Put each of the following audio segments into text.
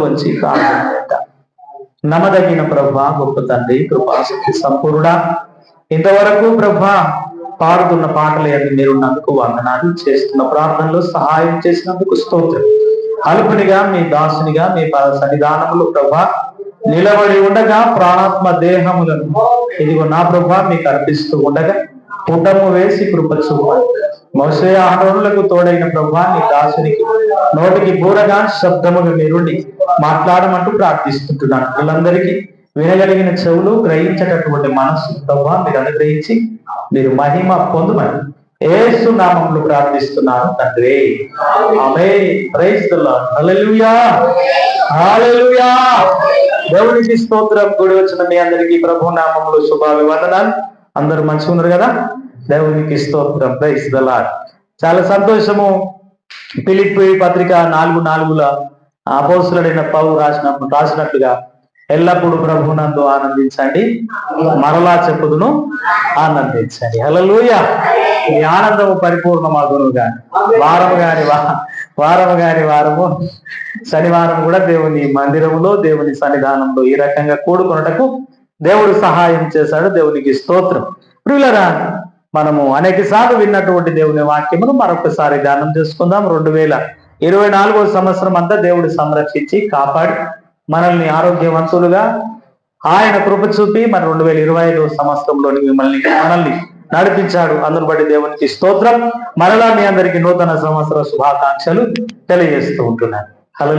వచ్చి నమ్మదగిన ప్రభా గొప్ప తండ్రి కృపాశక్తి సంపూర్ణ ఇంతవరకు ప్రభా పాడుతున్న పాటలు అన్ని మీరు నందుకు వందనాలు చేస్తున్న ప్రార్థనలో సహాయం చేసినందుకు స్తోత్రం. అల్పునిగా మీ దాసునిగా మీ సన్నిధానములు ప్రభా నిలబడి ఉండగా ప్రాణాత్మ దేహములను ఇదిగో నా ప్రభా మీకు అర్పిస్తూ ఉండగా పుటము వేసి కృప చూపాలి మోసే ఆహరణులకు తోడైన ప్రభా నీ దాసునికి నోటికి బూరగా శబ్దముగా నిరుడి మాట్లాడమంటూ ప్రార్థిస్తుంటున్నాను. వాళ్ళందరికీ వినగలిగిన చెవులు గ్రహించేటటువంటి మనస్సు ప్రభావ మీరు అనుగ్రహించి మీరు మహిమ పొందమని ఏసు నామములు ప్రార్థిస్తున్నాను తండ్రి. ఆమె ప్రైజ్ దేవునికి స్తోత్రం. కూడి వచ్చిన మీ అందరికీ ప్రభు నామములు శుభాభివందనాలు. అందరూ మంచిగా ఉన్నారు కదా? దేవునికి స్తోత్రం. ప్రైజ్ చాలా సంతోషము. పిలిపి పత్రిక నాలుగు నాలుగుల అపోసులైన పౌ రాసిన రాసినట్లుగా ఎల్లప్పుడూ ప్రభునందు ఆనందించండి. మరలా చెప్పుదును ఆనందించండి. హల్లెలూయ. ఈ ఆనందము పరిపూర్ణమాగును గాని వారము గాని వారము గాని వారము. శనివారం కూడా దేవుని మందిరంలో దేవుని సన్నిధానంలో ఈ రకంగా కూడుకొనుటకు దేవుడు సహాయం చేశాడు. దేవునికి స్తోత్రం. ప్రియులరా మనము అనేక సార్లు విన్నటువంటి దేవుని వాక్యమును మరొకసారి ధ్యానం చేసుకుందాం. రెండు వేల ఇరవై నాలుగో సంవత్సరం అంతా దేవుడు సంరక్షించి కాపాడి మనల్ని ఆరోగ్యవంతులుగా ఆయన కృప చూపి మన రెండు వేల ఇరవై ఐదో సంవత్సరంలోని మిమ్మల్ని మనల్ని నడిపించాడు. అందును బట్టి దేవునికి స్తోత్రం. మరలా మీ అందరికి నూతన సంవత్సర శుభాకాంక్షలు తెలియజేస్తూ ఉంటున్నాను. హలో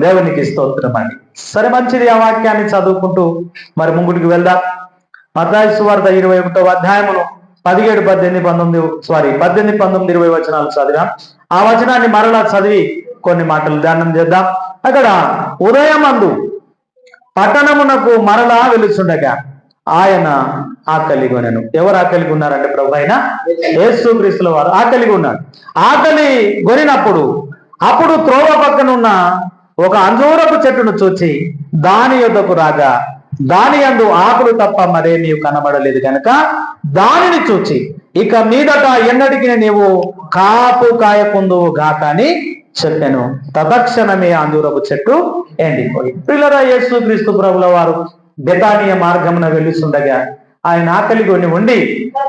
దేవునికి స్తోత్రం అండి. సరే మంచిది ఆ వాక్యాన్ని చదువుకుంటూ మరి ముంగుడికి వెళ్దాం. మతాయి సువార్త ఇరవై ఒకటో అధ్యాయమును పదిహేడు పద్దెనిమిది పంతొమ్మిది సారీ పద్దెనిమిది పంతొమ్మిది ఇరవై వచనాలు చదివాం. ఆ వచనాన్ని మరలా చదివి కొన్ని మాటలు ధ్యానం చేద్దాం. అక్కడ ఉదయమందు పట్టణమునకు మరలా వెలుచుండగా ఆయన ఆకలి కొనను. ఎవరు ఆకలి ఉన్నారంటే ప్రభు అయిన? యేసు క్రీస్తుల వారు ఆకలి ఉన్నాడు ఆకలి కొనినప్పుడు అప్పుడు త్రోవ పక్కనున్న ఒక అంజూరపు చెట్టును చూచి దాని యొద్దకు రాగా దాని అందు ఆకులు తప్ప మరేమీ కనబడలేదు కనుక దానిని చూచి ఇక మీదట ఎన్నటికి నీవు కాపు కాయకుందువు గాక అని చెప్పాను. తదక్షణమే అంజూరపు చెట్టు ఎండిపోయి. పిల్లరా యేసు క్రీస్తు ప్రభుల వారు బెతానియ మార్గమున వెళ్ళిస్తుండగా ఆయన ఆకలి కొని ఉండి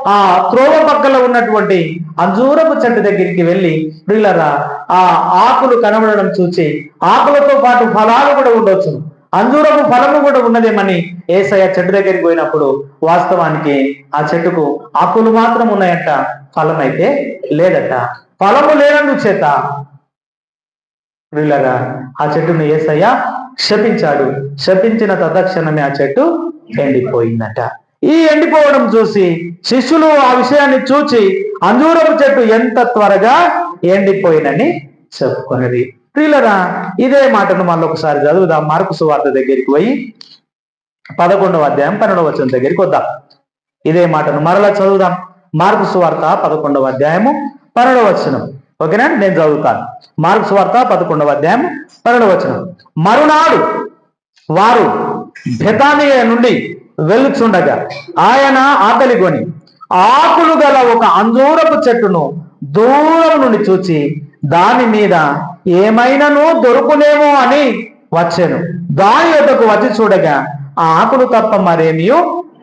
ఆ త్రోవ పక్కల ఉన్నటువంటి అంజూరపు చెట్టు దగ్గరికి వెళ్ళి పిల్లరా ఆ ఆకులు కనబడడం చూచి ఆకులతో పాటు ఫలాలు కూడా ఉండొచ్చును. అంజూరపు ఫలము కూడా ఉన్నదేమని ఏసయ్య చెట్టు దగ్గరికి పోయినప్పుడు వాస్తవానికి ఆ చెట్టుకు ఆకులు మాత్రం ఉన్నాయంట ఫలం అయితే లేదట. ఫలము లేనందు చేత వీళ్ళగా ఆ చెట్టును ఏసయ్య శపించాడు శపించిన తదక్షణమే ఆ చెట్టు ఎండిపోయిందట. ఈ ఎండిపోవడం చూసి శిష్యులు ఆ విషయాన్ని చూచి అంజూరపు చెట్టు ఎంత త్వరగా ఎండిపోయినని చెప్పుకున్నది ప్రియులరా ఇదే మాటను మళ్ళీ ఒకసారి చదువుదాం. మార్కు సువార్త దగ్గరికి పోయి పదకొండవ అధ్యాయం పన్నెండవ వచ్చిన దగ్గరికి వద్దాం. ఇదే మాటను మరలా చదువుదాం. మార్కు సువార్త పదకొండవ అధ్యాయము పన్నెండవ వచనం. ఓకేనా? నేను చదువుతాను. మార్కు సువార్త పదకొండవ అధ్యాయం పన్నెండవ వచనం. మరునాడు వారు బెతానియ నుండి వెళ్ళుచుండగా ఆయన ఆకలి కొని ఆకులు గల ఒక అంజూరపు చెట్టును దూరం నుండి చూచి దాని మీద ఏమైనాను దొరుకునేమో అని వచ్చాను. దాని యొక్కకు వచ్చి చూడగా ఆ ఆకులు తప్ప మరేమీ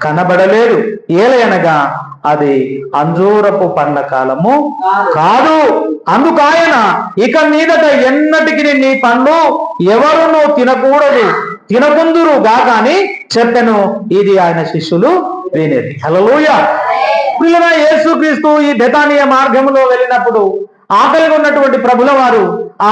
కనబడలేదు. ఏలయనగా అది అంజూరపు పండ్ల కాలము కాదు. అందుకు ఆయన ఇక మీదట ఎన్నటికి నీ పండ్లు ఎవరునూ తినకూడదు తినకుందురు గాక అని చెప్పెను. ఇది ఆయన శిష్యులు వినేది. హల్లెలూయా. పిల్లల యేసుక్రీస్తు ఈ బెతానియ మార్గంలో వెళ్ళినప్పుడు ఆకలిగా ఉన్నటువంటి ప్రభుల వారు ఆ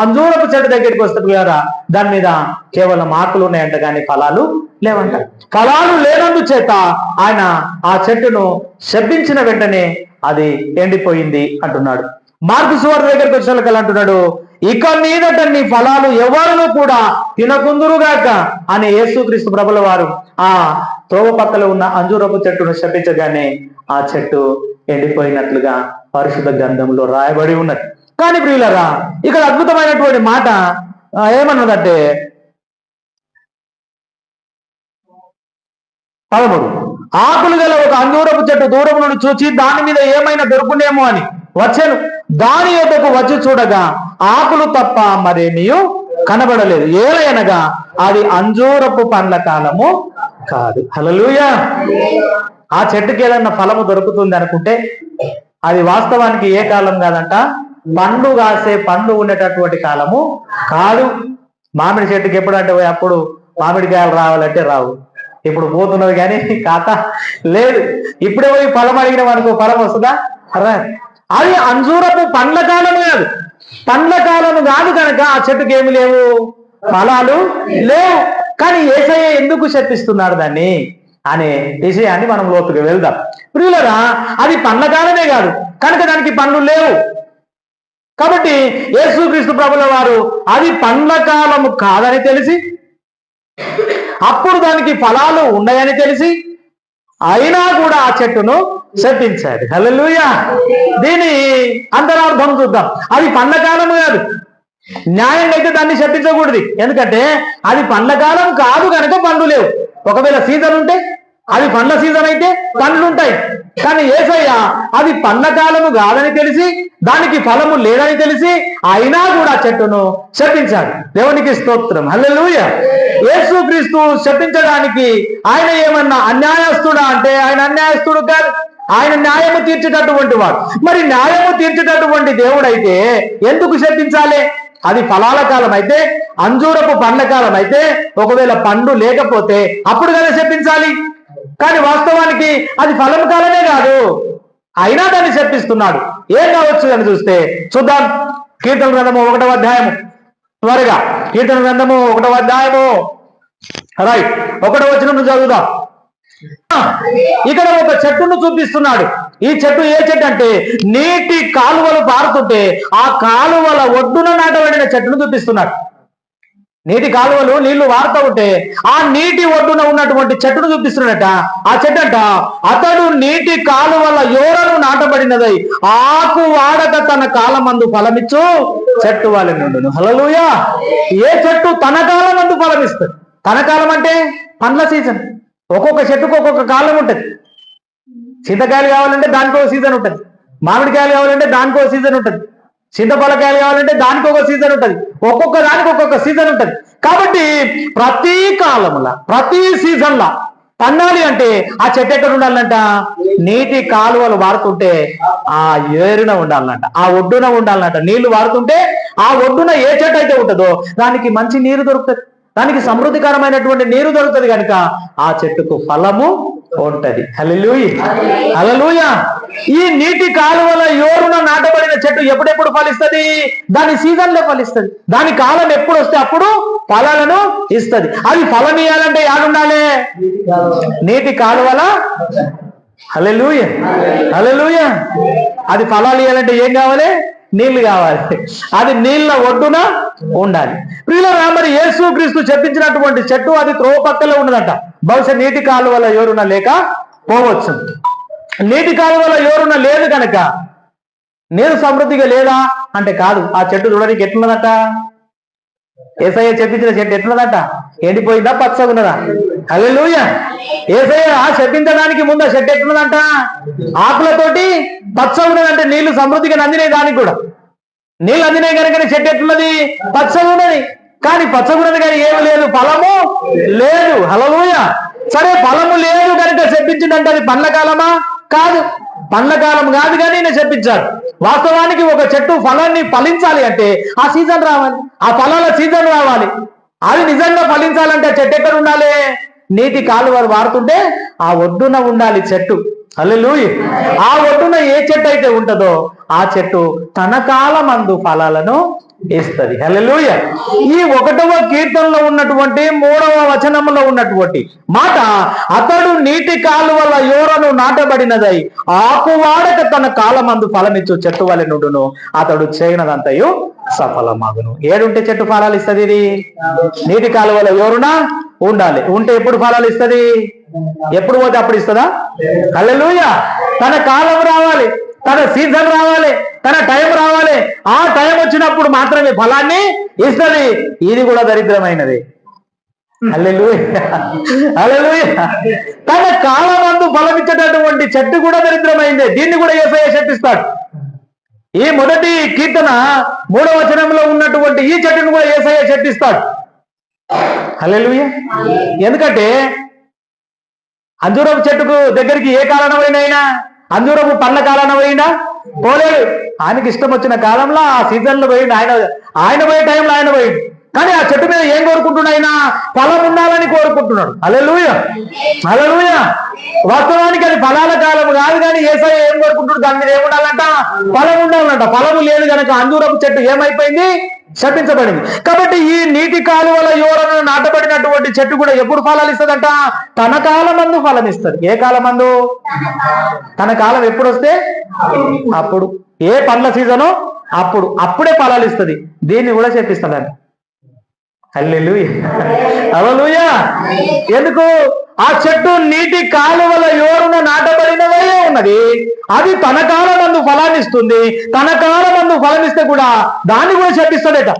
అంజూరపు చెట్టు దగ్గరికి వస్తే కదా దాని మీద కేవలం ఆకులు ఉన్నాయంట కానీ ఫలాలు లేవంట. ఫలాలు లేనందు చేత ఆయన ఆ చెట్టును శప్పించిన వెంటనే అది ఎండిపోయింది అంటున్నాడు. మార్పు సువార్త దగ్గరికి వచ్చిన అంటున్నాడు? ఇక మీదట నీ ఫలాలు ఎవరును కూడా తినకుందురుగాక అని యేసుక్రీస్తు ప్రభుల వారు ఆ త్రోవ పక్కల ఉన్న అంజూరపు చెట్టును శపించగానే ఆ చెట్టు ఎండిపోయినట్లుగా పరిశుద్ధ గ్రంథంలో రాయబడి ఉన్నది. కానీ ప్రియులరా ఇక్కడ అద్భుతమైనటువంటి మాట ఏమన్నదంటే పదమూడు. ఆకులు గల ఒక అంజూరపు చెట్టు దూరం నుండి చూచి దాని మీద ఏమైనా దొరుకునేమో అని వచ్చాను. దాని యొక్కకు వచ్చి చూడగా ఆకులు తప్ప మరేమీ కనబడలేదు. ఏలయనగా అది అంజూరపు పండ్ల కాలము కాదు. హలలుయా ఆ చెట్టుకి ఏదన్నా ఫలము దొరుకుతుంది అనుకుంటే అది వాస్తవానికి ఏ కాలం కాదంట? పండు కాసే పండు ఉండేటటువంటి కాలము కాదు. మామిడి చెట్టుకి ఎప్పుడు అంటే పోయి అప్పుడు మామిడికాయలు రావాలంటే రావు. ఇప్పుడు పోతున్నది కానీ ఖాతా లేదు. ఇప్పుడే పోయి ఫలం అడిగినాం అనుకో ఫలం వస్తుందా? అది అంజూరపు పండ్ల కాలం కాదు పండ్ల కాలం కాదు కనుక ఆ చెట్టుకి ఏమి లేవు? ఫలాలు లేవు కానీ ఏసయ్య ఎందుకు శపిస్తున్నాడు దాన్ని? అనే విషయాన్ని మనం లోతుగా వెళ్దాం. ప్రియులరా అది పండ్ల కాలమే కాదు. కనుక దానికి పండ్లు లేవు. కాబట్టి యేసుక్రీస్తు ప్రభుల వారు అది పండ్ల కాలము కాదని తెలిసి అప్పుడు దానికి ఫలాలు ఉన్నాయని తెలిసి అయినా కూడా ఆ చెట్టును శపించాడు హల్లెలూయా! దీని అంతరార్థం చూద్దాం. అది పండ్ల కాలము కాదు. న్యాయంగా అయితే దాన్ని శపించకూడదు ఎందుకంటే అది పండ్ల కాలం కాదు కనుక పండ్లు లేవు. ఒకవేళ సీజన్ ఉంటే అది పండ్ల సీజన్ అయితే పండ్లుంటాయి కానీ ఏసయ్య అది పండ్ల కాలము కాదని తెలిసి దానికి ఫలము లేదని తెలిసి అయినా కూడా చెట్టును శపించాడు. దేవునికి స్తోత్రం. హల్లెలూయ. యేసు క్రీస్తు శపించడానికి ఆయన ఏమన్నా అన్యాయస్తుడా అంటే ఆయన అన్యాయస్తుడు కాదు. ఆయన న్యాయము తీర్చేటటువంటి వాడు. మరి న్యాయము తీర్చేటటువంటి దేవుడైతే ఎందుకు శపించాలి? అది ఫలాల కాలం అయితే అంజూరపు పండ్ల కాలం అయితే ఒకవేళ పండు లేకపోతే అప్పుడు కదా శపించాలి. కానీ వాస్తవానికి అది ఫలం కాలమే కాదు. అయినా దాన్ని చెప్పిస్తున్నాడు. ఏం కావచ్చు అని చూస్తే చూద్దాం. కీర్తన గ్రంథము ఒకటవ అధ్యాయము. త్వరగా. కీర్తన గ్రంథము ఒకటవ అధ్యాయము. రైట్. ఒకటో వచ్చిన చదువుదాం. ఇక్కడ ఒక చెట్టును చూపిస్తున్నాడు. ఈ చెట్టు ఏ చెట్టు అంటే నీటి కాలువలు పారుతుంటే ఆ కాలువల ఒడ్డున నాటబడిన చెట్టును చూపిస్తున్నాడు. నీటి కాలువలు నీళ్ళు వారుతూ ఉంటే ఆ నీటి ఒడ్డున ఉన్నటువంటి చెట్టును చూపిస్తున్నాడట. ఆ చెట్టు అంట అతడు నీటి కాలువల యోరను నాటబడినదై ఆకు వాడక తన కాలమందు ఫలమిచ్చు చెట్టు వాళ్ళ నుండును హలలుయా ఏ చెట్టు తన కాలమందు ఫలమిస్తుంది? తన కాలం అంటే పండ్ల సీజన్. ఒక్కొక్క చెట్టుకు ఒక్కొక్క కాలం ఉంటుంది. శీతకాయలు కావాలంటే దానికో సీజన్ ఉంటుంది. మామిడికాయలు కావాలంటే దానికో సీజన్ ఉంటుంది. చింతపలకాయలు కావాలంటే దానికి ఒక సీజన్ ఉంటుంది. ఒక్కొక్క దానికి ఒక్కొక్క సీజన్ ఉంటుంది. కాబట్టి ప్రతి కాలంలో ప్రతి సీజన్లో పన్నాలి అంటే ఆ చెట్టు ఎక్కడ ఉండాలంట? నీటి కాలువలు వారుతుంటే ఆ ఏరున ఉండాలంట ఆ ఒడ్డున ఉండాలంట. నీళ్ళు వారుతుంటే ఆ ఒడ్డున ఏ చెట్టు అయితే ఉంటుందో దానికి మంచి నీరు దొరుకుతుంది. దానికి సమృద్ధికరమైనటువంటి నీరు దొరుకుతుంది కనుక ఆ చెట్టుకు ఫలము ఉంటది. హల్లెలూయ. హల్లెలూయ. ఈ నీటి కాలువల యోరున నాటబడిన చెట్టు ఎప్పుడెప్పుడు ఫలిస్తుంది? దాని సీజన్లో ఫలిస్తుంది. దాని కాలం ఎప్పుడు వస్తే అప్పుడు ఫలాలను ఇస్తుంది. అది ఫలం ఇవ్వాలంటే యాడుండాలి నీటి కాలువల హలలుయ హలలుయ అది ఫలాలు ఇవ్వాలంటే ఏం కావాలి? నీళ్ళు కావాలి. అది నీళ్ళ ఒడ్డున ఉండాలి. ప్రియులరా మరి యేసు క్రీస్తు చెప్పించినటువంటి చెట్టు అది త్రోవ పక్కలో ఉన్నదట. బహుశా నీటి కాలువల యోరున లేక పోవచ్చు. నీటి కాలువల యోరున లేదు కనుక నీరు సమృద్ధిగా లేదా అంటే కాదు. ఆ చెట్టు చూడడానికి ఎట్లున్నదట? ఏసయ్య చెప్పించిన చెట్టు ఎట్లున్నదట? ఎండిపోయిందా? పచ్చగా ఉన్నదా ఏసయ్య ఆ చెప్పించడానికి ముందు ఆ షెడ్ ఎట్లున్నదంట ఆకులతోటి పచ్చ ఉన్నదంటే నీళ్ళు సమృద్ధిగా అందినాయి దానికి కూడా. నీళ్ళు అందినాయి కనుక షెడ్ ఎట్లున్నది? పచ్చ ఉన్నది. కానీ పచ్చ ఉన్నది కానీ ఏమి లేదు ఫలము లేదు. హలలుయ సరే ఫలము లేదు కనుక చెప్పించిందంటే అది పండ్ల కాలమా? కాదు. పండ్ల కాలం కాదు కానీ నేను చెప్పించాడు వాస్తవానికి ఒక చెట్టు ఫలాన్ని ఫలించాలి అంటే ఆ సీజన్ రావాలి. ఆ ఫలాల సీజన్ రావాలి. అది నిజంగా ఫలించాలంటే చెట్టు ఎక్కడ ఉండాలి? నీటి కాలువలు వారుతుంటే ఆ ఒడ్డున ఉండాలి చెట్టు. హల్లెలూయ. ఆ ఒడ్డున ఏ చెట్టు అయితే ఉంటుందో ఆ చెట్టు తన కాలమందు ఫలాలను ఇస్తుంది. హల్లెలూయ. ఈ ఒకటవ కీర్తనలో ఉన్నటువంటి మూడవ వచనంలో ఉన్నటువంటి మాట అతడు నీటి కాలువల యోరను నాటబడినదై ఆకువాడక తన కాలమందు ఫలమిచ్చు చెట్టు వలె నుండును. అతడు చేయనదంతయు సఫలమగును. ఏడుంటే చెట్టు ఫలాలు ఇస్తుంది ఇది? నీటి కాలువల యోరున? ఉండాలి. ఉంటే ఎప్పుడు ఫలాలు ఇస్తుంది? ఎప్పుడు పోతే అప్పుడు ఇస్తుందా? కళ్ళలుయ తన కాలం రావాలి తన సీజన్ రావాలి తన టైం రావాలి. ఆ టైం వచ్చినప్పుడు మాత్రమే ఫలాన్ని ఇస్తుంది. ఇది కూడా దరిద్రమైనది. హల్లెలూయ! హల్లెలూయ! తన కాలమందు ఫలమిచ్చేటటువంటి చెట్టు కూడా దరిద్రమైంది. దీన్ని కూడా ఏసయ్య శపిస్తాడు. ఈ మొదటి కీర్తన మూడవ వచనంలో ఉన్నటువంటి ఈ చెట్టును కూడా ఏసయ్య చెట్టిస్తాడు హల్లెలూయ. ఎందుకంటే అంజూరపు చెట్టుకు దగ్గరికి ఏ కారణమైనా అంజూరపు పండ్ల కారణమైనా పోలేడు ఆయనకి ఇష్టం వచ్చిన కాలంలో ఆ సీజన్లో పోయింది ఆయన ఆయన పోయే టైంలో ఆయన పోయింది కానీ ఆ చెట్టు మీద ఏం కోరుకుంటున్నాడు ఆయన? ఫలం ఉండాలని కోరుకుంటున్నాడు. అలెలుయ అలెలుయ వాస్తవానికి అది ఫలాల కాలం కాదు కానీ ఏసఐ ఏం కోరుకుంటున్నాడు? దాని మీద ఏముండాలంట? ఫలం ఉండాలంట. ఫలము లేదు కనుక అంజూరపు చెట్టు ఏమైపోయింది? శపించబడింది. కాబట్టి ఈ నీటి కాలువల యువరను నాటబడినటువంటి చెట్టు కూడా ఎప్పుడు ఫలాలు ఇస్తుందంట? తన కాలమందు ఫలం ఇస్తుంది. ఏ కాలమందు? తన కాలం ఎప్పుడు వస్తే? అప్పుడు. ఏ పండ్ల సీజను? అప్పుడు. అప్పుడే ఫలాలు ఇస్తుంది. దీన్ని కూడా చెప్పిస్తాడంట అవలుయా ఎందుకు? ఆ చెట్టు నీటి కాలువల యోరున నాటబడినదే ఉన్నది. అది తన కాలమందు ఫలాన్నిస్తుంది తన కాలమందు ఫలమిస్తే కూడా దాన్ని కూడా చెప్పిస్తాడట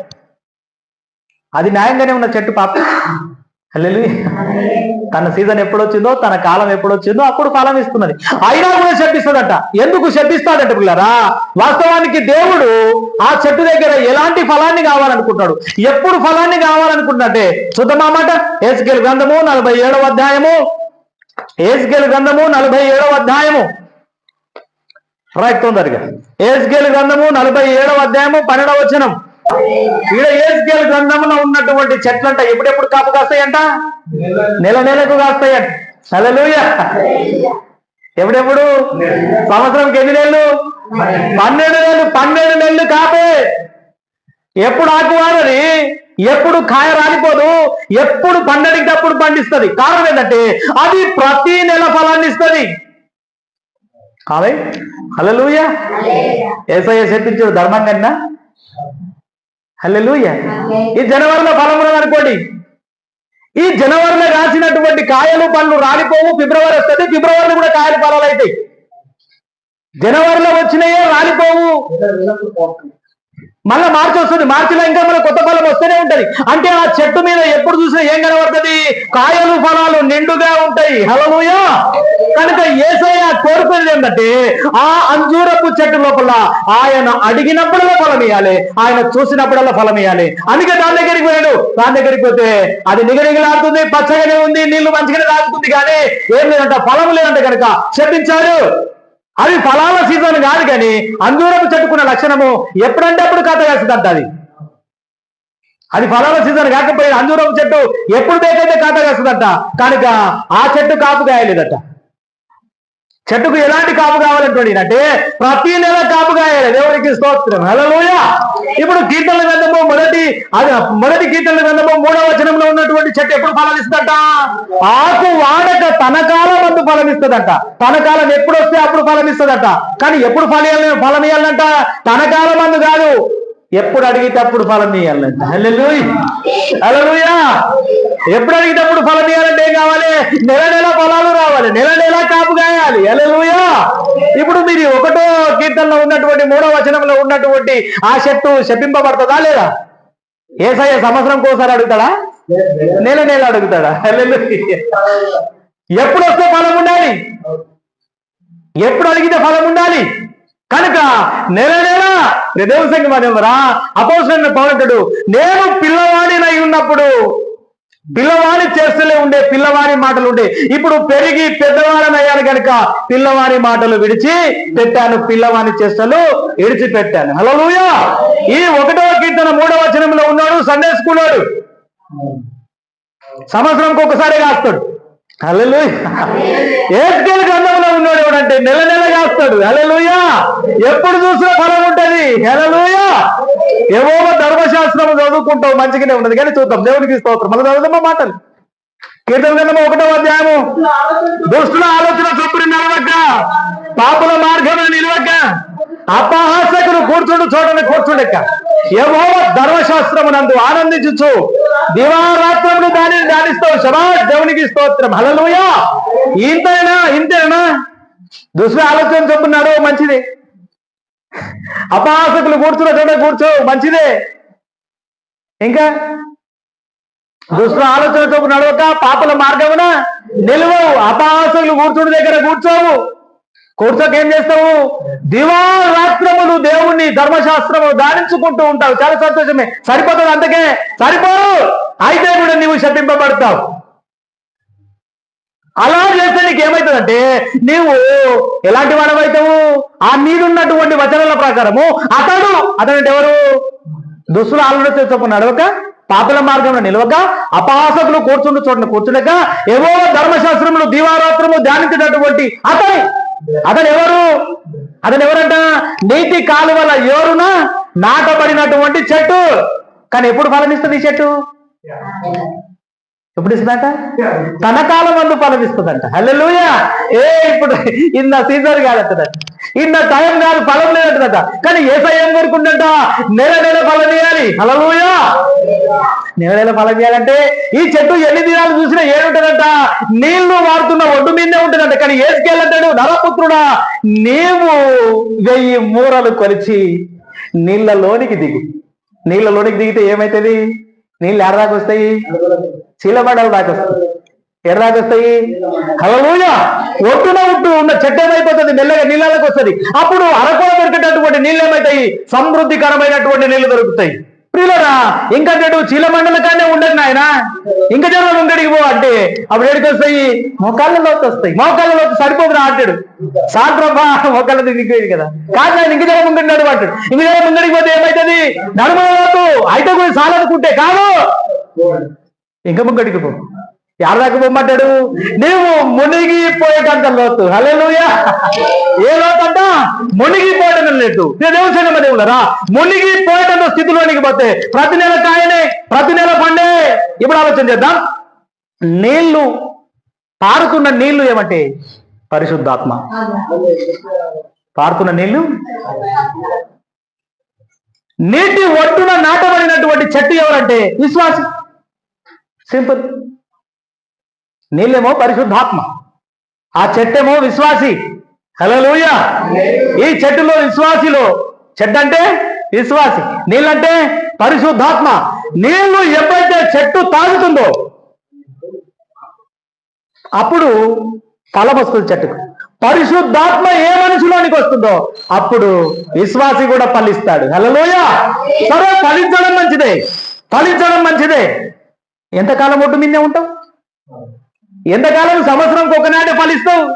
అది న్యాయంగానే ఉన్న చెట్టు పాప. తన సీజన్ ఎప్పుడు వచ్చిందో తన కాలం ఎప్పుడొచ్చిందో అప్పుడు ఫలం ఇస్తున్నది. అయినా కూడా శపిస్తుందట. ఎందుకు శపిస్తాడట పిల్లరా? వాస్తవానికి దేవుడు ఆ చెట్టు దగ్గర ఎలాంటి ఫలాన్ని కావాలనుకుంటాడు? ఎప్పుడు ఫలాన్ని కావాలనుకుంటున్నట్టే చూద్దామాట ఏసుకెల్ గ్రంథము నలభై ఏడవ అధ్యాయము. ఏసుకెల్ గ్రంథము నలభై ఏడవ అధ్యాయము. రైట్ తొందరగా. ఏసుకెల్ గ్రంథము నలభై ఏడవ అధ్యాయము పన్నెండవ వచనం. ఈడ ఏసుకేల్ గ్రంథంలో ఉన్నటువంటి చెట్లంట ఎప్పుడెప్పుడు కాపు కాస్తాయంట? నెల నెలకు కాస్తాయంట. హల్లెలూయా. ఎప్పుడెప్పుడు? సంవత్సరంకి ఎన్ని నెలలు? పన్నెండు నెలలు. పన్నెండు నెలలు కాపే. ఎప్పుడు ఆకువారని ఎప్పుడు కాయ రాలిపోదు? ఎప్పుడు పండడికి పండిస్తుంది? కారణం ఏంటంటే అది ప్రతి నెల ఫలాన్ని ఇస్తుంది. కావే. అలలుయ ఏసఐ చెప్పించాడు ధర్మం కన్నా హల్లెలూయ. ఈ జనవరిలో ఫలం అనుకోండి. ఈ జనవరిలో రాసినటువంటి కాయలు పండ్లు రాలిపోవు ఫిబ్రవరి వస్తుంది ఫిబ్రవరిలో కూడా కాయలు ఫలాలు అవుతాయి జనవరిలో వచ్చినాయే రాలిపోవు. మళ్ళీ మార్చి వస్తుంది. మార్చిలో ఇంకా మన కొత్త ఫలం వస్తూనే ఉంటది. అంటే ఆ చెట్టు మీద ఎప్పుడు చూసినా ఏం కనబడుతుంది? కాయలు ఫలాలు నిండుగా ఉంటాయి. హలోయా కనుక ఏసయ్య కోరుకునేది ఏంటంటే ఆ అంజూరపు చెట్టు లోపల ఆయన అడిగినప్పుడల్లా ఫలం ఇవ్వాలి ఆయన చూసినప్పుడల్లా ఫలం ఇవ్వాలి అందుకే దాని దగ్గరికి పోయాడు. దాని దగ్గరికి పోతే అది నిగనిగలాడుతుంది పచ్చగానే ఉంది నీళ్ళు మంచిగానే లాగుతుంది కానీ ఏం లేదంట ఫలం లేదంట కనుక చెప్పించాడు అది ఫలాల సీజన్ కాదు కానీ అంజూరపు చెట్టుకున్న లక్షణము ఎప్పుడంటే అప్పుడు కథ వేస్తుందంట అది. అది ఫలాల సీజన్ కాకపోయినా అంజూరపు చెట్టు ఎప్పుడు బేకైతే కథ వేస్తుందంట కనుక ఆ చెట్టు కాపు కాయలేదట. చెట్టుకు ఎలాంటి కాపు కావాలంటే అంటే ప్రతి నెల కాపు కాయాలి. దేవునికి స్తోత్రం. హలోయ ఇప్పుడు గీతల గ్రంథము మొదటి అది మొదటి గీతల గ్రంథము మూడవ వచనంలో ఉన్నటువంటి చెట్టు ఎప్పుడు ఫలమిస్తుందట? ఆకు వాడక తన కాలం అందు ఫలమిస్తుందట. తన కాలం ఎప్పుడు వస్తే అప్పుడు ఫలమిస్తుందట. కానీ ఎప్పుడు ఫలం ఫలం తన కాలం అందు కాదు. ఎప్పుడు అడిగేటప్పుడు ఫలం ఇవ్వాలంట అలలుయా ఎప్పుడు అడిగేటప్పుడు ఫలం ఇవ్వాలంటే ఏం కావాలి? నెల నెల ఫలాలు రావాలి. నెల నెల కాపు కాయాలి. అలలుయా ఇప్పుడు మీరు ఒకటో కీర్తనలో ఉన్నటువంటి మూడో వచనంలో ఉన్నటువంటి ఆ చెట్టు శపింపబడుతుందా లేదా? ఏసయ్య సంవత్సరం కోసారి అడుగుతాడా? నెల నెల అడుగుతాడా? ఎప్పుడు వస్తే ఫలం ఉండాలి? ఎప్పుడు అడిగితే ఫలం ఉండాలి? కనుక నెల నెల దేవుని సంఘం అనేవరా అపోసరణ పౌరుడు నేను పిల్లవాడినై ఉన్నప్పుడు పిల్లవాడి చేస్తలే ఉండే పిల్లవాడి మాటలు ఉండే. ఇప్పుడు పెరిగి పెద్దవాడని అయ్యాను కనుక పిల్లవాడి మాటలు విడిచి పెట్టాను పిల్లవాడి చేస్తలు విడిచిపెట్టాను. హలో ఈ ఒకటవ కీర్తన మూడవ వచనంలో ఉన్నాడు సండే స్కూల్ వాడు సంవత్సరంకి ఒకసారి కాస్తాడు అల్లెలు ఏప్రిల్ గంధంలో ఉన్నాడు ఎవడంటే నెల నెల కాస్తాడు అలెలుయా ఎప్పుడు చూసినా ఫలం ఉంటది. హెలలుయా ఏవో ధర్మశాస్త్రం చదువుకుంటావు మంచిగానే ఉన్నది. కానీ చూద్దాం. దేవుడికి స్తోత్రం. మళ్ళీ చదువుదామా మాటలు? కీర్తన గ్రంథం ఒకటో అధ్యాయము. దుష్టుల ఆలోచన చొప్పుని నిలవక పాపల మార్గం నిలవక అపహాసకులు కూర్చుండు చోటని కూర్చుండెక్క ఏవో ధర్మశాస్త్రము నందు ఆనందించు దివారాత్రములు దానిని ధ్యానిస్తావు శబాష్ దేవునికి స్తోత్రం. హలలుయా ఇంతేనా ఇంతేనా? దుష్ట ఆలోచన చెప్పున్నాడు మంచిది. అపాసకులు కూర్చున్న చోట కూర్చో మంచిదే. ఇంకా? దుష్ట ఆలోచన చొప్పు నడవక పాపల మార్గమున నిలువవు అపాసకులు కూర్చుని దగ్గర కూర్చోవు. కూర్చోక ఏం చేస్తావు? దివారాత్రములు దేవుణ్ణి ధర్మశాస్త్రము దానించుకుంటూ ఉంటావు. చాలా సంతోషమే. సరిపోతుంది అంతకే సరిపోవు అయితే కూడా నీవు శపింపబడతావు. అలా చేస్తే నీకు నీవు ఎలాంటి వాడవైతావు? ఆ మీదున్నటువంటి వచనాల ప్రకారము అతడు అతడు ఎవరు? దుస్తులు ఆలోచన చొప్పున నడవక పాపల మార్గంలో నిలవక అపాసకులు కూర్చుండు చోట కూర్చుండక ఏవో ధర్మశాస్త్రములు దీవారాత్రము ధ్యానించినటువంటి అతని అతను ఎవరు అతను ఎవరంట నీటి కాలువల ఎవరున నాటబడినటువంటి చెట్టు. కానీ ఎప్పుడు ఫలమిస్తుంది ఈ చెట్టు? ఎప్పుడు ఇస్తుందంట? తన కాలం మందు ఫలమిస్తుందంట. హల్లెలూయ ఏ ఇప్పుడు ఇన్న సీజన్ కాదంట ఇన్న టైం కాదు ఫలం లేదంటదట. కానీ ఏ ఏం కోరుకుంటుంట నెల నెల ఫలం ఇవ్వాలి హల్లెలూయ నెల నెల ఫలం ఇవ్వాలంటే ఈ చెట్టు ఎన్ని దినాలు చూసినా ఏడుంటదంట. నీళ్ళు వాడుతున్న ఒడ్డు మీదే ఉంటుందంట. కానీ ఏసుకెళ్ళంటాడు నరపుత్రుడా నీవు వెయ్యి మూరలు కొలిచి నీళ్ళలోనికి దిగు. నీళ్ళలోనికి దిగితే ఏమైతుంది? నీళ్ళు ఎడదాకా చీలమండలు చీలబడలు దాకా వస్తాయి ఎడదాకా వస్తాయి హలలుయ ఒట్టున ఒట్టు ఉన్న చెట్టు ఏమైపోతుంది? మెల్లగా నీళ్ళకి వస్తుంది. అప్పుడు అరకుల దొరికేటటువంటి నీళ్ళు ఏమవుతాయి సమృద్ధికరమైనటువంటి నీళ్ళు దొరుకుతాయి. ప్రియులరా ఇంకా చెడు చీలమండల కానే ఉండదు నాయన. ఇంకా జనం ఉండడికి పో అంటే అప్పుడు ఎడికి వస్తాయి? మోకాళ్ళలోకి వస్తాయి. మోకాళ్ళలోకి సరిపోతున్నా అంటాడు. సాంప్రభా మోకాళ్ళ దిగిపోయింది కదా. కాదు ఆయన ఇంక జనం ముంగడి అంటాడు. ఇంక జనం ముంగడికి పోతే ఏమైతుంది? నడమలోతు అయితే కూడా సాలనుకుంటే కాదు. ఇంకా ముంగడికి పో. ఎవరిదాకా పొమ్మంటాడు? నీవు మునిగిపోయేటంత లోతు. హల్లెలూయా. ఏ లోతు అంట మునిగిపోయడం లేదు దేవసేన దేవులరా మునిగిపోయేటంత స్థితిలోనికి పోతే ప్రతి నెల కాయనే ప్రతి నెల పండే. ఇప్పుడు ఆలోచన చేద్దాం. నీళ్ళు పారుతున్న నీళ్ళు ఏమంటే? పరిశుద్ధాత్మ. పారుతున్న నీళ్ళు? నీటి ఒడ్డున నాటబడినటువంటి చెట్టు ఎవరంటే? విశ్వాసం. సింపుల్. నీళ్ళేమో పరిశుద్ధాత్మ ఆ చెట్టేమో విశ్వాసి. హలోయ ఈ చెట్టులో విశ్వాసిలో చెట్టు అంటే విశ్వాసి నీళ్ళంటే పరిశుద్ధాత్మ. నీళ్ళు ఎప్పుడైతే చెట్టు తాగుతుందో అప్పుడు ఫలం వస్తుంది చెట్టుకు. పరిశుద్ధాత్మ ఏ మనిషిలోనికి వస్తుందో అప్పుడు విశ్వాసి కూడా ఫలిస్తాడు. హలోయ సరే ఫలించడం మంచిదే. ఫలించడం మంచిదే. ఎంతకాలం ఒడ్డు మీదే ఉంటావు? ఎంతకాలం సంవత్సరంకి ఒకనాడే ఫలిస్తావు?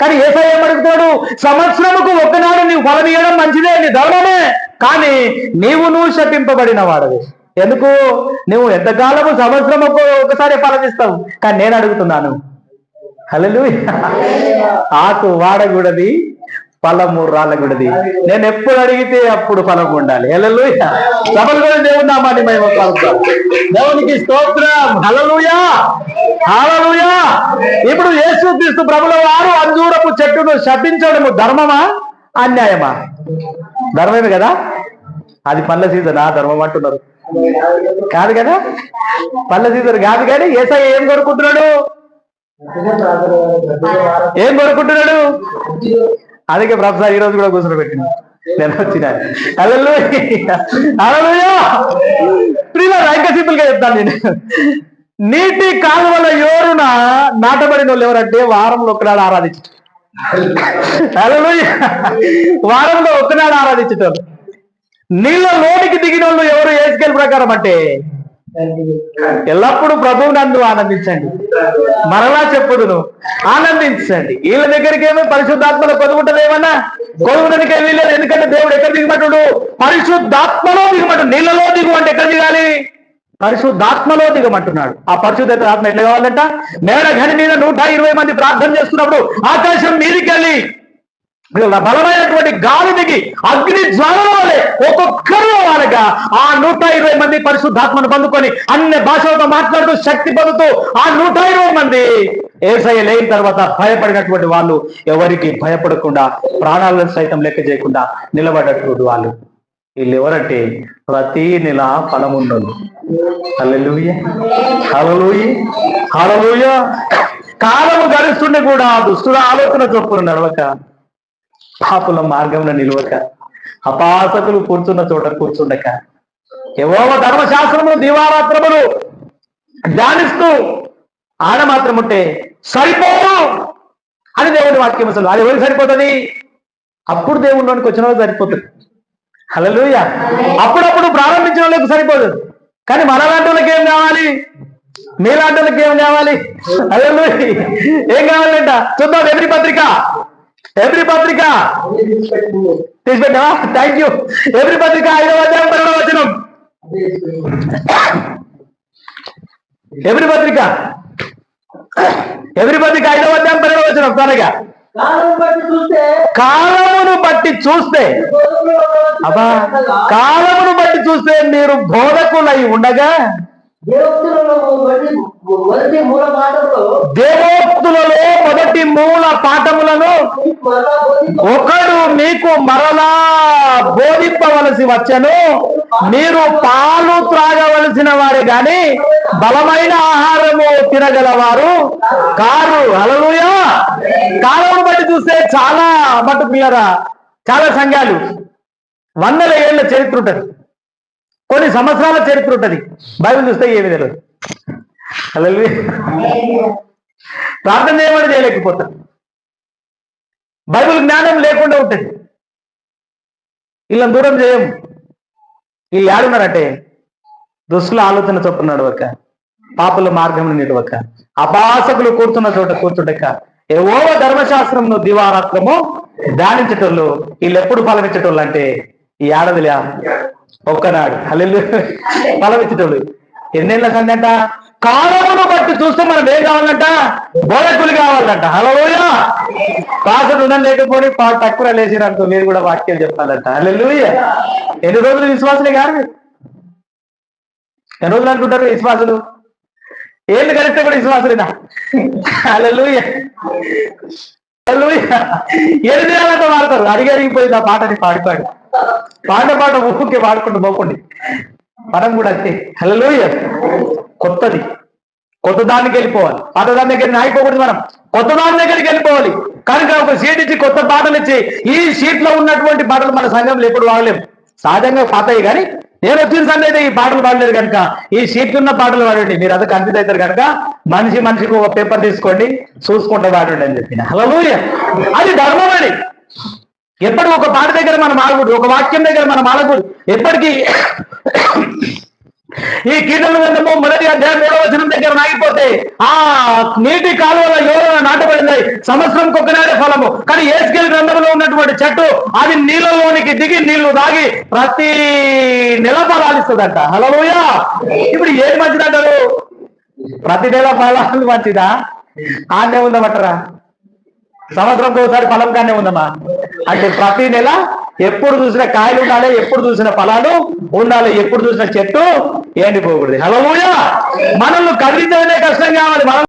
కానీ ఏసై ఏమడుగుతాడు సంవత్సరముకు ఒకనాడు నీవు ఫలం ఇవ్వడం మంచిదే నీ ధర్మమే. కానీ నీవు నువ్వు శపింపబడిన వాడవి. ఎందుకు? నువ్వు ఎంతకాలము సంవత్సరముకు ఒకసారి ఫలమిస్తావు? కానీ నేను అడుగుతున్నాను. హలో ఆకు వాడకూడది. ఫలము రాలకూడది. నేను ఎప్పుడు అడిగితే అప్పుడు ఫలం ఉండాలి. హలలు సభలు కూడా దేవుని నామాన్ని మేము పలుకుతాం దేవునికి స్తోత్రం. హలలుయా హలలుయా ఇప్పుడు యేసు క్రీస్తు ప్రభుల వారు అంజూరపు చెట్టును శపించడము ధర్మమా? అన్యాయమా? ధర్మమే కదా? అది పళ్ళ సీజన్? ఆ ధర్మం అంటున్నారు. కాదు కదా? పళ్ళ సీజన్ కాదు కానీ ఏసఐ ఏం కోరుకుంటున్నాడు? ఏం కోరుకుంటున్నాడు? అందుకే ప్రొఫెసర్ ఈ రోజు కూడా కూర్చొని పెట్టింది నేను వచ్చిన. ఇంకా సింపుల్గా చెప్తాను నేను. నీటి కాలువల ఎవరున నాటబడిన వాళ్ళు ఎవరంటే వారంలో ఒకనాడు ఆరాధించు వారంలో ఒకనాడు ఆరాధించటం నీళ్ళ లోనికి దిగిన వాళ్ళు ఎవరు? ఏసుకెళ్ళి ప్రకారం అంటే ఎల్లప్పుడూ ప్రభువు నందు ఆనందించండి. మరలా చెప్పుడును ఆనందించండి. వీళ్ళ దగ్గరికి ఏమో పరిశుద్ధాత్మలో కొనుగుంటదేమన్నా కొనుగుండనికే వీళ్ళు ఎందుకంటే దేవుడు ఎక్కడ దిగమంటుడు పరిశుద్ధాత్మలో దిగమంటు నీళ్ళలో దిగు అంటే ఎక్కడ దిగాలి? పరిశుద్ధాత్మలో దిగమంటున్నాడు ఆ పరిశుద్ధ ఆత్మ ఎట్లా కావాలంట? మేడ ఘని మీద నూట ఇరవై మంది ప్రార్థన చేస్తున్నప్పుడు ఆకాశం మీదికి వెళ్ళి బలమైనటువంటి గాలి దిగి అగ్ని జ్వాలల వలె ఒక్కొక్కరు వాళ్ళగా ఆ నూట ఇరవై మంది పరిశుద్ధాత్మను పొందుకొని అన్ని భాషలతో మాట్లాడుతూ శక్తి పొందుతూ ఆ నూట ఇరవై మంది ఏసఐ లేని తర్వాత భయపడినటువంటి వాళ్ళు ఎవరికి భయపడకుండా ప్రాణాలను సైతం లెక్క చేయకుండా నిలబడ్డటువంటి వాళ్ళు. వీళ్ళు ఎవరంటే ప్రతి నెల ఫలమున్నోళ్ళు హల్లెలూయ. హల్లెలూయ. హల్లెలూయ. కాలము గడుస్తుండే కూడా దుస్తుల ఆలోచన చొప్పున నడవక పాపుల మార్గంలో నిలవక అపాసకులు కూర్చున్న చోట కూర్చుండక ఏవో ధర్మశాస్త్రములు దీవారాత్రములు ధ్యానిస్తూ ఆడ మాత్రం ఉంటే సరిపోవు అది దేవుని వాక్యం అసలు. అది ఎవరికి సరిపోతుంది? అప్పుడు దేవుళ్ళలోనికి వచ్చిన వాళ్ళకి సరిపోతుంది. హల్లెలూయా. అప్పుడప్పుడు ప్రారంభించిన వాళ్ళకి సరిపోదు. కానీ మనలాంటి వాళ్ళకి ఏం కావాలి? మీలాంటి వాళ్ళకి ఏం కావాలి? హల్లెలూయా. ఏం కావాలంట? చూద్దాం ఎవ్రీ పత్రిక. ఎవ్రీ పత్రిక తీసిపెట్టా థ్యాంక్ యూ ఎవ్రీ పత్రిక ఐదవ అధ్యాయం పన్నెండవ వచనం ఎవ్రీ పత్రిక ఎవ్రీ పత్రిక ఐదవ అధ్యాయం పన్నెండవ వచనం త్వరగా కాలమును బట్టి చూస్తే అబ్బా కాలమును బట్టి చూస్తే మీరు బోధకులై ఉండగా మొదటి మొదటి మూల పాఠంలో దేవోక్తులలో మొదటి మూల పాఠములను ఒకడు మీకు మరలా బోధింపవలసి వచ్చను. మీరు పాలు త్రాగవలసిన వారే గాని బలమైన ఆహారము తినగలవారు కారు. అలలుయా కాలమును బట్టి చూస్తే చాలా మటు మీరా చాలా సంఘాలు వందల ఏళ్ళ చరిత్ర ఉంటది. కొన్ని సంవత్సరాల చరిత్ర ఉంటుంది. బైబిల్ చూస్తే ఏమి తెలియదు హల్లెలూయా ప్రార్థన చేయమని చేయలేకపోతారు. బైబిల్ జ్ఞానం లేకుండా ఉంటుంది. వీళ్ళని దూరం చేయము. వీళ్ళు ఏడున్నారంటే? దుస్తుల ఆలోచన చొప్పున నడవక పాపల మార్గం నిలవక అపాసకులు కూర్చున్న చోట కూర్చుండక ఏవో ధర్మశాస్త్రంను దివారాత్రము ధ్యానించటోళ్ళు వీళ్ళు ఎప్పుడు ఫలమించటోళ్ళు అంటే ఈ ఏడాదిలే ఒక్కనాడు. హల్లెలూయా. ఫలమిచ్చటోళ్ళు ఎన్నేళ్ళ సందంట? కాలమును బట్టి చూస్తే మనం ఏం కావాలంట? బోధకులు కావాలంట. హలోయ పాసలు ఉన్న లేకపోయి పా- తక్కువ లేచినట్టు మీరు కూడా వాక్యం చెప్పాలంట. హల్లెలూయా. ఎన్ని రోజులు విశ్వాసులే కాదు ఎన్ని రోజులు అనుకుంటారు విశ్వాసులు? ఏళ్ళు కలిస్తే కూడా విశ్వాసులేనా? హల్లెలూయా. ఏడు దినాలంతా పాడతారు అడిగి అడిగిపోయింది ఆ పాటని పాడి పాడి పాట పాట ఊరికే పాడుకుంటూ పోకండి. మనం కూడా అంతే. హలో కొత్తది. కొత్త దానికి వెళ్ళిపోవాలి. పాత దాని దగ్గర ఆగిపోకూడదు మనం. కొత్త దాని దగ్గరికి వెళ్ళిపోవాలి. కనుక ఒక సీట్ ఇచ్చి కొత్త పాటలు ఇచ్చి ఈ సీట్లో ఉన్నటువంటి పాటలు మన సంఘంలో ఎప్పుడు వాడలేము. సహజంగా పాతాయి కానీ నేను వచ్చిన సండే అయితే ఈ పాటలు పాడలేదు కనుక. ఈ సీట్ ఉన్న పాటలు పాడండి. మీరు అది కన్ఫ్యూజ్ అవుతారు కనుక. మనిషి మనిషికి ఒక పేపర్ తీసుకోండి. చూసుకుంటూ పాడండి అని చెప్పిన. హలో అది ధర్మం అని ఎప్పుడు ఒక పాట దగ్గర మనం ఆడకూడదు. ఒక వాక్యం దగ్గర మనం ఆడకూడదు. ఎప్పటికీ ఈ కీర్తన గ్రంథము మొదటి అధ్యాయం మూడవ వచనం దగ్గర ఆగిపోతే ఆ నీటి కాలువల యోగ నాటబడింది. సంవత్సరం ఒకనాడే ఫలము. కానీ ఏస్కేల్ గ్రంథంలో ఉన్నటువంటి చెట్టు అది నీళ్ళలోనికి దిగి నీళ్ళు తాగి ప్రతి నెల ఫలాలిస్తుందంట హలోయా ఇప్పుడు ఏది మంచిదంటారు? ప్రతి నెల ఫలాలు మంచిదా? ఆనే ఉందమంటారా? సంవత్సరంకి ఒకసారి ఫలం కానీ ఉందమ్మా. అంటే ప్రతి నెల ఎప్పుడు చూసిన కాయలు ఉండాలి ఎప్పుడు చూసిన ఫలాలు ఉండాలి ఎప్పుడు చూసిన చెట్టు ఎండిపోకూడదు. హలో మనల్ని కదిలించడమే కష్టం కావాలి మనం